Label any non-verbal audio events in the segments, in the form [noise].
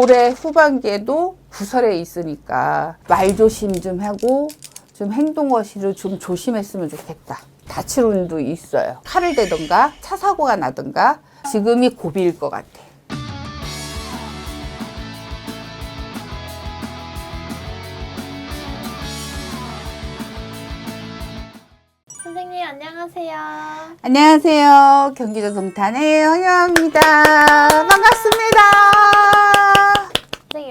올해 후반기에도 구설에 있으니까 말조심 좀 하고 좀 행동 거시를 좀 조심했으면 좋겠다. 다칠 운도 있어요. 칼을 대던가 차 사고가 나던가 지금이 고비일 것 같아. 선생님 안녕하세요. 안녕하세요. 경기도 동탄의 허영입니다. 반갑습니다.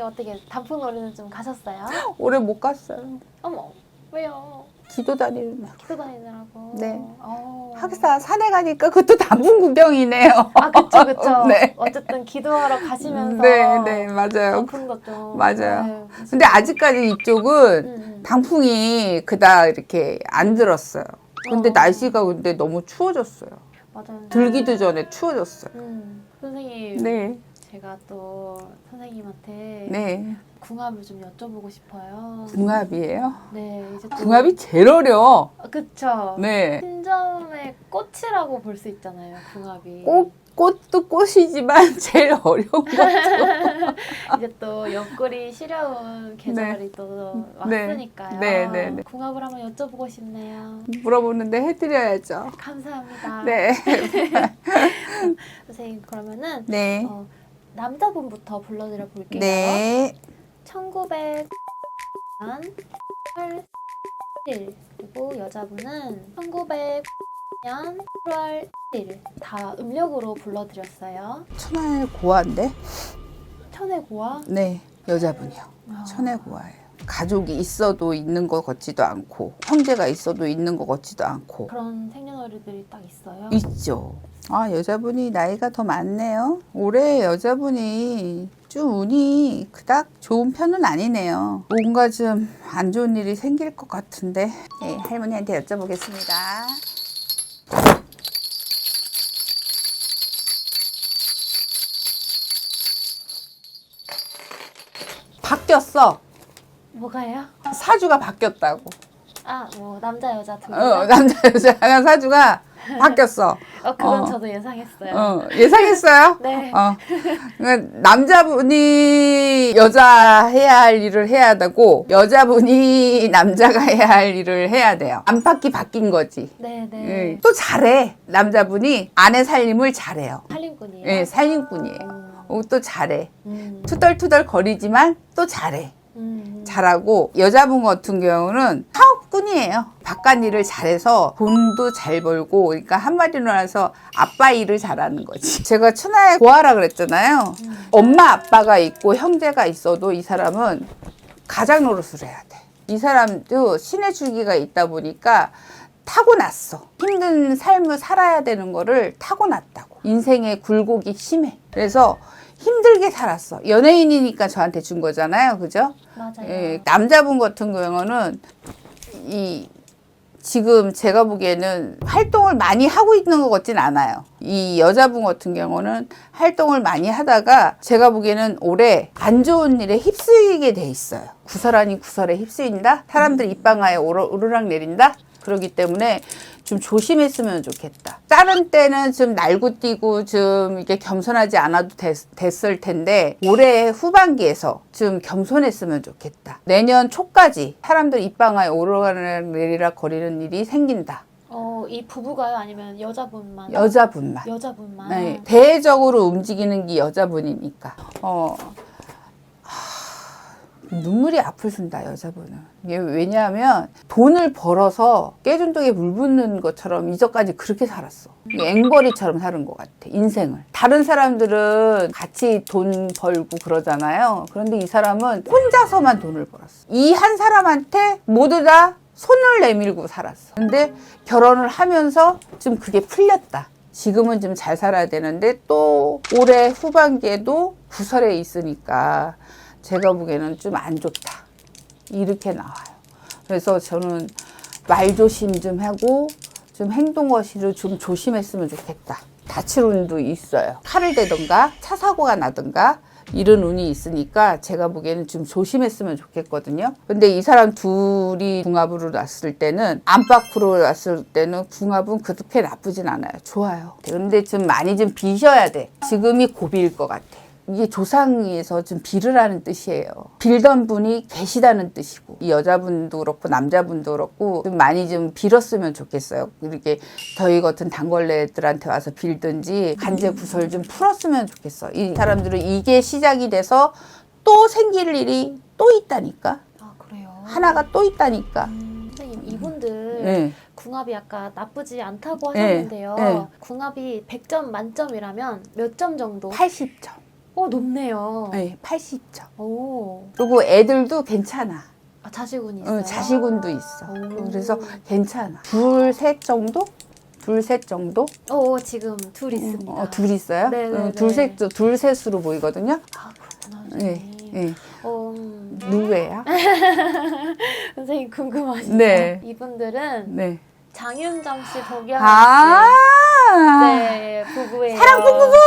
어떻게 단풍 놀이는 좀 가셨어요? 올해 못 갔어요. 어머 왜요? 기도 다니는 날. 기도 다니느라고. 네. 어. 학사 산에 가니까 그것도 단풍 구경이네요. 아 그쵸 그쵸. [laughs] 네. 어쨌든 기도하러 가시면서. 네, 네, 맞아요. 단풍도 좀. 맞아요. 네. 근데 아직까지 이쪽은 음, 음. 단풍이 그닥 이렇게 안 들었어요. 근데 어. 날씨가 근데 너무 추워졌어요. 맞아요. 들기도 전에 추워졌어요. 음. 선생님. 네, 제가 또 선생님한테 네. 궁합을 좀 여쭤보고 싶어요. 궁합이에요. 네 이제 또- 궁합이 제일 어려워. 아, 그쵸. 네. 신점의 꽃이라고 볼 수 있잖아요. 궁합이. 꽃, 꽃도 꽃이지만 [laughs] 제일 어려운 것 같아요. [laughs] 이제 또 옆구리 시려운 계절이 또 네. 왔으니까요. 네, 네, 네. 궁합을 한번 여쭤보고 싶네요. 물어보는데 해드려야죠. 감사합니다. 네. [laughs] 선생님 그러면은 네. 어, 남자분부터 불러드려 볼게요. 네. 1900년 8월 1일 그리고 여자분은 1900년 1월 1일 다 음력으로 불러드렸어요. 천하의 고아인데? 천혜고와 네. 여자분이요. 아. 천의 고아예요. 가족이 있어도 있는 것 같지도 않고 형제가 있어도 있는 것 같지도 않고 그런 생년월일들이 딱 있어요. 있죠. 아 여자분이 나이가 더 많네요. 올해 여자분이 좀 운이 그닥 좋은 편은 아니네요. 뭔가 좀 안 좋은 일이 생길 것 같은데 네, 할머니한테 여쭤보겠습니다. 바뀌었어. 뭐가요? 사주가 바뀌었다고. 아, 뭐 남자 여자 둘. 어, 남자 여자 사주가 [laughs] 바뀌었어. 어, 그건 어. 저도 예상했어요. 어, 예상했어요? [laughs] 네. 어. 그러니까 남자분이 여자 해야 할 일을 해야 되고 여자분이 남자가 [laughs] 해야 할 일을 해야 돼요. 안팎이 바뀐 거지. 네, 네. 예. 또 잘해. 남자분이 아내 살림을 잘해요. 살림꾼이에요. 예, 살림꾼이에요. 음, 어, 또 잘해. 음, 투덜투덜 거리지만 또 잘해. 음, 잘하고 여자분 같은 경우는 사업꾼이에요. 바깥 일을 잘해서 돈도 잘 벌고 그러니까 한마디로 해서 아빠 일을 잘하는 거지. 제가 천하의 고아라 그랬잖아요. 음. 엄마 아빠가 있고 형제가 있어도 이 사람은 가장 노릇을 해야 돼. 이 사람도 신의 주기가 있다 보니까 타고났어. 힘든 삶을 살아야 되는 거를 타고났다고. 인생의 굴곡이 심해. 그래서 힘들게 살았어. 연예인이니까 저한테 준 거잖아요. 그죠? 맞아요. 예, 남자분 같은 경우는 이 지금 제가 보기에는 활동을 많이 하고 있는 것 같진 않아요. 이 여자분 같은 경우는 활동을 많이 하다가 제가 보기에는 올해 안 좋은 일에 휩쓸리게 돼 있어요. 구설 아닌 구설에 휩쓸린다? 사람들 입방아에 오르, 오르락 내린다? 그렇기 때문에 좀 조심했으면 좋겠다. 다른 때는 좀 날고 좀 이게 겸손하지 않아도 됐, 됐을 텐데 올해 후반기에서 좀 겸손했으면 좋겠다. 내년 초까지 사람들 입방아에 오르락 내리락 거리는 일이 생긴다. 어, 이 부부가요? 아니면 여자분만? 여자분만. 여자분만. 네, 대외적으로 움직이는 게 여자분이니까. 어, 하, 눈물이 앞을 쓴다, 여자분은. 왜냐하면 돈을 벌어서 깨준독에 물 붓는 것처럼 이전까지 그렇게 살았어. 앵벌이처럼 사는 것 같아, 인생을. 다른 사람들은 같이 돈 벌고 그러잖아요. 그런데 이 사람은 혼자서만 돈을 벌었어. 이 한 사람한테 모두 다 손을 내밀고 살았어. 근데 결혼을 하면서 좀 그게 풀렸다. 지금은 좀 잘 살아야 되는데 또 올해 후반기에도 구설에 있으니까 제가 보기에는 좀 안 좋다. 이렇게 나와요. 그래서 저는 말조심 좀 하고 좀 행동 거시를 좀 조심했으면 좋겠다. 다칠 운도 있어요. 칼을 대던가 차 사고가 나던가 이런 운이 있으니까 제가 보기에는 좀 조심했으면 좋겠거든요. 근데 이 사람 둘이 궁합으로 놨을 때는 안팎으로 놨을 때는 궁합은 그렇게 나쁘진 않아요. 좋아요. 근데 좀 많이 좀 비셔야 돼. 지금이 고비일 것 같아. 이게 조상에서 좀 빌을 하는 뜻이에요. 빌던 분이 계시다는 뜻이고 이 여자분도 그렇고 남자분도 그렇고 좀 많이 좀 빌었으면 좋겠어요. 이렇게 저희 같은 단걸레들한테 와서 빌든지 간제 구설 좀 풀었으면 좋겠어. 이 사람들은 이게 시작이 돼서 또 생길 일이 또 있다니까. 아 그래요. 하나가 또 있다니까. 음, 선생님 이분들 네. 궁합이 아까 나쁘지 않다고 네, 하셨는데요. 네. 궁합이 100점 만점이라면 몇 점 정도? 80점. 어 높네요. 네, 80점. 오, 그리고 애들도 괜찮아. 아, 자식운이 있어요. 어, 자식운도 있어. 오. 그래서 괜찮아. 둘, 셋 정도? 둘, 셋 정도? 어 지금 둘 있습니다. 어, 둘 있어요? 네, 네, 어, 네. 둘, 셋, 둘, 셋으로 보이거든요? 아 그렇구나. 예, 선생님. 예. 어, 음, 누구예요? [laughs] 선생님 궁금하시죠? 네. 이분들은 네. 장윤정 씨, 도겸 아! 씨, 네 부부예요. 사랑 부부부!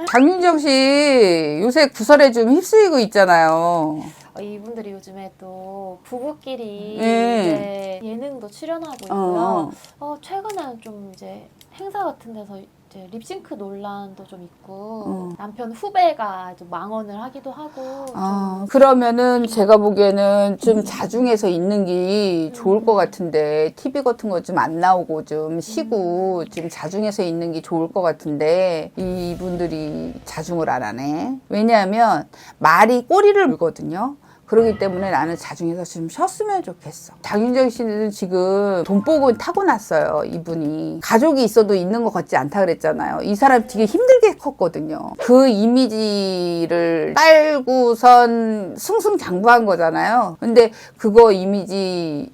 [laughs] 장윤정 씨 요새 구설에 좀 휩쓸리고 있잖아요. 어, 이분들이 요즘에 또 부부끼리 네. 이제 예능도 출연하고 어, 있고요. 어, 최근에는 좀 이제 행사 같은 데서 이제 립싱크 논란도 좀 있고 어. 남편 후배가 좀 망언을 하기도 하고 아, 그러면은 제가 보기에는 좀 자중해서 있는 게 좋을 것 같은데, TV 같은 거 좀 안 나오고 좀 쉬고 좀 자중해서 있는 게 좋을 것 같은데, 이분들이 자중을 안 하네. 왜냐하면 말이 꼬리를 물거든요. 그렇기 때문에 나는 자중해서 좀 쉬었으면 좋겠어. 장윤정 씨는 지금 돈복은 타고났어요, 이분이. 가족이 있어도 있는 것 같지 않다 그랬잖아요. 이 사람 되게 힘들게 컸거든요. 그 이미지를 빨고선 승승장구한 거잖아요. 근데 그거 이미지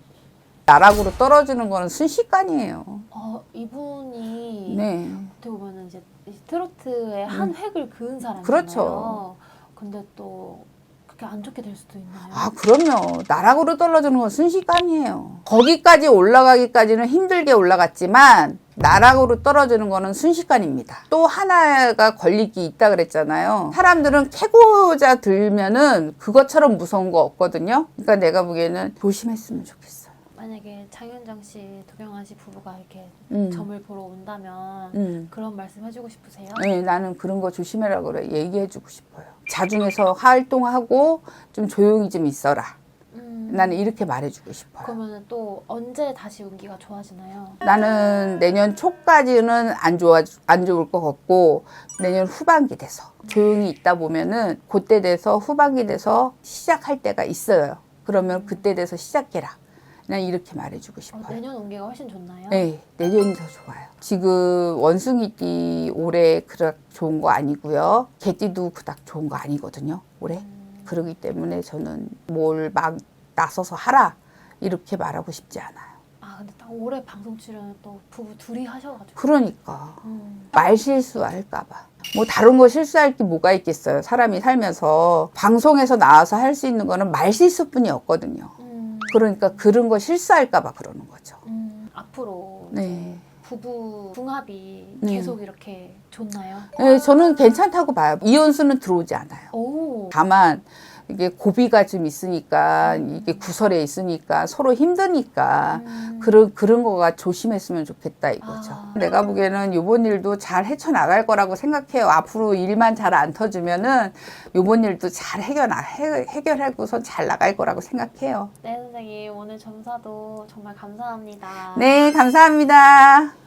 나락으로 떨어지는 거는 순식간이에요. 어, 이분이 네. 어떻게 보면 이제 이 트로트의 한 획을 그은 사람이잖아요. 그렇죠. 근데 또 그렇게 안 좋게 될 수도 있나요? 아, 그럼요. 나락으로 떨어지는 건 순식간이에요. 거기까지 올라가기까지는 힘들게 올라갔지만, 나락으로 떨어지는 거는 순식간입니다. 또 하나가 걸리기 있다 그랬잖아요. 사람들은 캐고자 들면은 그것처럼 무서운 거 없거든요. 그러니까 내가 보기에는 조심했으면 좋겠어요. 만약에 장윤정 씨, 도경아 씨 부부가 이렇게 음. 점을 보러 온다면 음. 그런 말씀 해주고 싶으세요? 네, 나는 그런 거 조심해라 그래. 얘기해주고 싶어요. 자중해서 활동하고 좀 조용히 좀 있어라. 음, 나는 이렇게 말해주고 싶어요. 그러면 또 언제 다시 운기가 좋아지나요? 나는 내년 초까지는 안 좋아 안 좋을 것 같고 내년 후반기 돼서 조용히 있다 보면은 그때 돼서 후반기 돼서 시작할 때가 있어요. 그러면 그때 돼서 시작해라. 난 이렇게 말해주고 어, 싶어요. 내년 운기가 훨씬 좋나요? 네, 내년이 더 좋아요. 지금 원숭이띠 올해 그닥 좋은 거 아니고요. 개띠도 그닥 좋은 거 아니거든요. 올해. 그러기 때문에 저는 뭘 막 나서서 하라 이렇게 말하고 싶지 않아요. 아 근데 딱 올해 방송 출연을 또 부부 둘이 하셔가지고 그러니까 음, 말 실수할까봐. 뭐 다른 거 실수할 게 뭐가 있겠어요. 사람이 살면서 방송에서 나와서 할 수 있는 거는 말 실수뿐이 없거든요. 음, 그러니까 그런 거 실수할까봐 그러는 거죠. 음, 앞으로 네. 부부 궁합이 네. 계속 이렇게 좋나요? 네, 저는 괜찮다고 봐요. 이혼수는 들어오지 않아요. 오, 다만 이게 고비가 좀 있으니까 이게 구설에 있으니까 서로 힘드니까 음. 그런 그런 거가 조심했으면 좋겠다 이거죠. 아. 내가 보기에는 요번 일도 잘 헤쳐 나갈 거라고 생각해요. 앞으로 일만 잘 안 터지면은 요번 일도 잘 해결 해, 해결하고서 잘 나갈 거라고 생각해요. 네 선생님 오늘 점사도 정말 감사합니다. 네, 감사합니다.